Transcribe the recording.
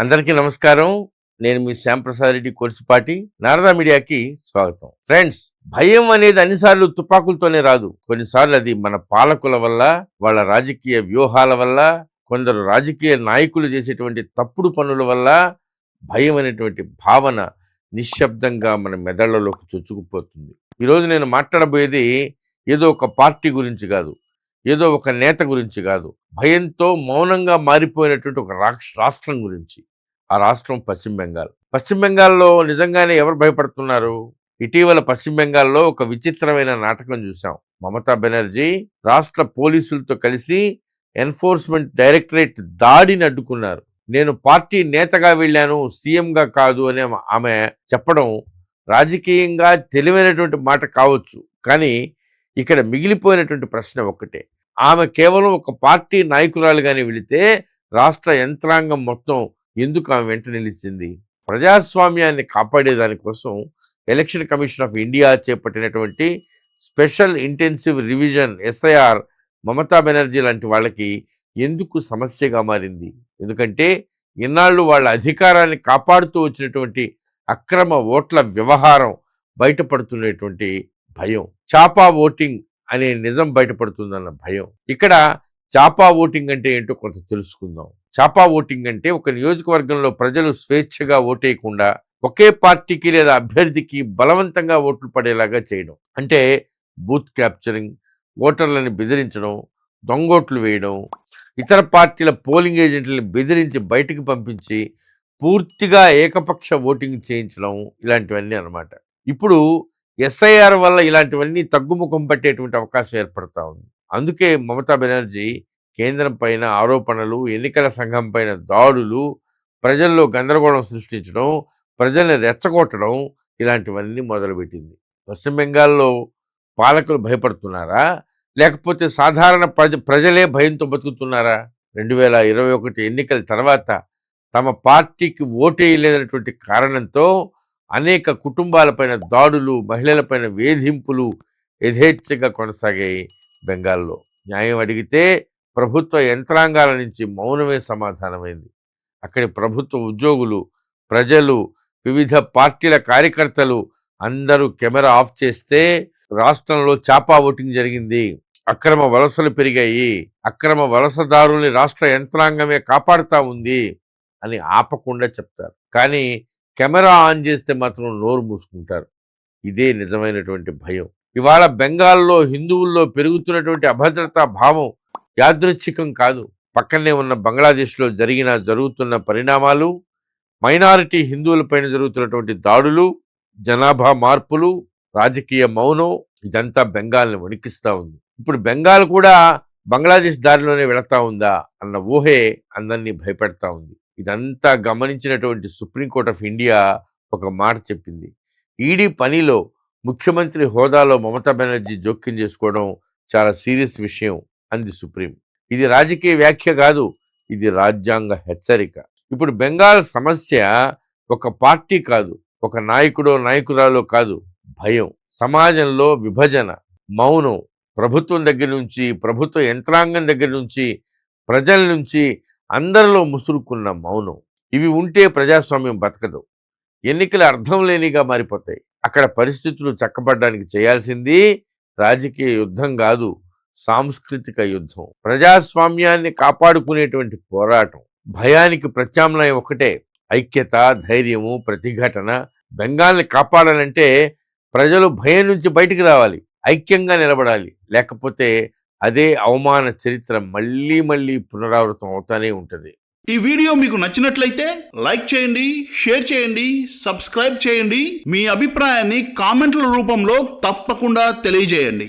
అందరికీ నమస్కారం. నేను మీ శ్యాంప్రసాద్ రెడ్డి కొలిసిపాటి నారదా మీడియాకి స్వాగతం. ఫ్రెండ్స్ భయం అనేది అన్నిసార్లు తుపాకులతోనే రాదు. కొన్నిసార్లు అది మన పాలకుల వల్ల వాళ్ళ రాజకీయ వ్యూహాల వల్ల కొందరు రాజకీయ నాయకులు చేసేటువంటి తప్పుడు పనుల వల్ల భయం అనేటువంటి భావన నిశ్శబ్దంగా మన మెదళ్ళలోకి చొచ్చుకుపోతుంది. ఈరోజు నేను మాట్లాడబోయేది ఏదో ఒక పార్టీ గురించి కాదు. ఏదో ఒక నేత గురించి కాదు. భయంతో మౌనంగా మారిపోయినటువంటి ఒక రాష్ట్రం గురించి. ఆ రాష్ట్రం పశ్చిమ బెంగాల్. పశ్చిమ బెంగాల్లో నిజంగానే ఎవరు భయపడుతున్నారు? ఇటీవల పశ్చిమ బెంగాల్లో ఒక విచిత్రమైన నాటకం చూసాం మమతా బెనర్జీ రాష్ట్ర పోలీసులతో కలిసి ఎన్ఫోర్స్మెంట్ డైరెక్టరేట్ దాడిని అడ్డుకున్నారు. నేను పార్టీ నేతగా వెళ్ళాను సీఎంగా కాదు అని ఆమె- ఆమె చెప్పడం రాజకీయంగా తెలివైనటువంటి మాట కావచ్చు. కానీ ఇక్కడ మిగిలిపోయినటువంటి ప్రశ్న ఒక్కటే. ఆమె కేవలం ఒక పార్టీ నాయకురాలుగానే వెళితే రాష్ట్ర యంత్రాంగం మొత్తం ఎందుకు ఆమె వెంట నిలిచింది? ప్రజాస్వామ్యాన్ని కాపాడేదానికోసం ఎలక్షన్ కమిషన్ ఆఫ్ ఇండియా చేపట్టినటువంటి special intensive revision SIR Mamata Banerjee లాంటి వాళ్ళకి ఎందుకు సమస్యగా మారింది? ఎందుకంటే ఇన్నాళ్ళు వాళ్ళ అధికారాన్ని కాపాడుతూ వచ్చినటువంటి అక్రమ ఓట్ల వ్యవహారం బయటపడుతున్నటువంటి భయం. చాపా ఓటింగ్ అనే నిజం బయటపడుతుందన్న భయం. ఇక్కడ చాపా ఓటింగ్ అంటే ఏంటో కొంత తెలుసుకుందాం. చాపా ఓటింగ్ అంటే ఒక నియోజకవర్గంలో ప్రజలు స్వేచ్ఛగా ఓటేయకుండా ఒకే పార్టీకి లేదా అభ్యర్థికి బలవంతంగా ఓట్లు పడేలాగా చేయడం. అంటే బూత్ క్యాప్చరింగ్ ఓటర్లను బెదిరించడం దొంగోట్లు వేయడం ఇతర పార్టీల పోలింగ్ ఏజెంట్లను బెదిరించి బయటకు పంపించి పూర్తిగా ఏకపక్ష ఓటింగ్ చేయించడం ఇలాంటివన్నీ అన్నమాట. ఇప్పుడు ఎస్ఐఆర్ వల్ల ఇలాంటివన్నీ తగ్గుముఖం పట్టేటువంటి అవకాశం ఏర్పడతా ఉంది. అందుకే మమతా బెనర్జీ కేంద్రం పైన ఆరోపణలు ఎన్నికల సంఘం పైన దాడులు ప్రజల్లో గందరగోళం సృష్టించడం ప్రజల్ని రెచ్చగొట్టడం ఇలాంటివన్నీ మొదలుపెట్టింది. పశ్చిమ బెంగాల్లో పాలకులు భయపడుతున్నారా? లేకపోతే సాధారణ ప్రజ ప్రజలే భయంతో బతుకుతున్నారా? రెండు వేల ఇరవై ఒకటి ఎన్నికల తర్వాత తమ పార్టీకి ఓటేయలేనటువంటి కారణంతో అనేక కుటుంబాలపైన దాడులు మహిళలపైన వేధింపులు యథేచ్ఛగా కొనసాగాయి బెంగాల్లో. న్యాయం అడిగితే ప్రభుత్వ యంత్రాంగాల నుంచి మౌనమే సమాధానమైంది. అక్కడి ప్రభుత్వ ఉద్యోగులు ప్రజలు వివిధ పార్టీల కార్యకర్తలు అందరూ కెమెరా ఆఫ్ చేస్తే రాష్ట్రంలో చాపా ఓటింగ్ జరిగింది. అక్రమ వలసలు పెరిగాయి. అక్రమ వలసదారుల్ని రాష్ట్ర యంత్రాంగమే కాపాడుతా ఉంది అని ఆపకుండా చెప్తారు. కానీ కెమెరా ఆన్ చేస్తే మాత్రం నోరు మూసుకుంటారు. ఇదే నిజమైనటువంటి భయం. ఇవాళ బెంగాల్లో హిందువుల్లో పెరుగుతున్నటువంటి అభద్రతా భావం యాదృచ్ఛికం కాదు. పక్కనే ఉన్న బంగ్లాదేశ్లో జరిగిన జరుగుతున్న పరిణామాలు మైనారిటీ హిందువులపైన జరుగుతున్నటువంటి దాడులు జనాభా మార్పులు రాజకీయ మౌనం ఇదంతా బెంగాల్ని వణికిస్తూ ఉంది. ఇప్పుడు బెంగాల్ కూడా బంగ్లాదేశ్ దారిలోనే వెళతా ఉందా అన్న ఊహే అందరినీ భయపెడతా ఉంది. ఇదంతా గమనించినటువంటి సుప్రీంకోర్టు ఆఫ్ ఇండియా ఒక మాట చెప్పింది. ఈడీ పనిలో ముఖ్యమంత్రి హోదాలో మమతా బెనర్జీ జోక్యం చేసుకోవడం చాలా సీరియస్ విషయం. అంది సుప్రీం. ఇది రాజకీయ వ్యాఖ్య కాదు ఇది రాజ్యాంగ హెచ్చరిక. ఇప్పుడు బెంగాల్ సమస్య ఒక పార్టీ కాదు ఒక నాయకుడో నాయకురాలో కాదు భయం. సమాజంలో విభజన మౌనం ప్రభుత్వం దగ్గర నుంచి ప్రభుత్వ యంత్రాంగం దగ్గర నుంచి ప్రజల నుంచి అందరిలో ముసురుకున్న మౌనం. ఇవి ఉంటే ప్రజాస్వామ్యం బతకదు. ఎన్నికలు అర్థం లేనిగా మారిపోతాయి. అక్కడ పరిస్థితులు చక్కబడ్డానికి చేయాల్సింది రాజకీయ యుద్ధం కాదు సాంస్కృతిక యుద్ధం ప్రజాస్వామ్యాన్ని కాపాడుకునేటువంటి పోరాటం భయానికి ప్రత్యామ్నాయం ఒకటే ఐక్యత ధైర్యము ప్రతిఘటన బెంగాల్ని కాపాడాలంటే ప్రజలు భయం నుంచి బయటికి రావాలి ఐక్యంగా నిలబడాలి. లేకపోతే అదే అవమాన చరిత్ర మళ్ళీ మళ్ళీ పునరావృతం అవుతానే ఉంటుంది. ఈ వీడియో మీకు నచ్చినట్లయితే లైక్ చేయండి షేర్ చేయండి సబ్స్క్రైబ్ చేయండి. మీ అభిప్రాయాన్ని కామెంట్ల రూపంలో తప్పకుండా తెలియజేయండి.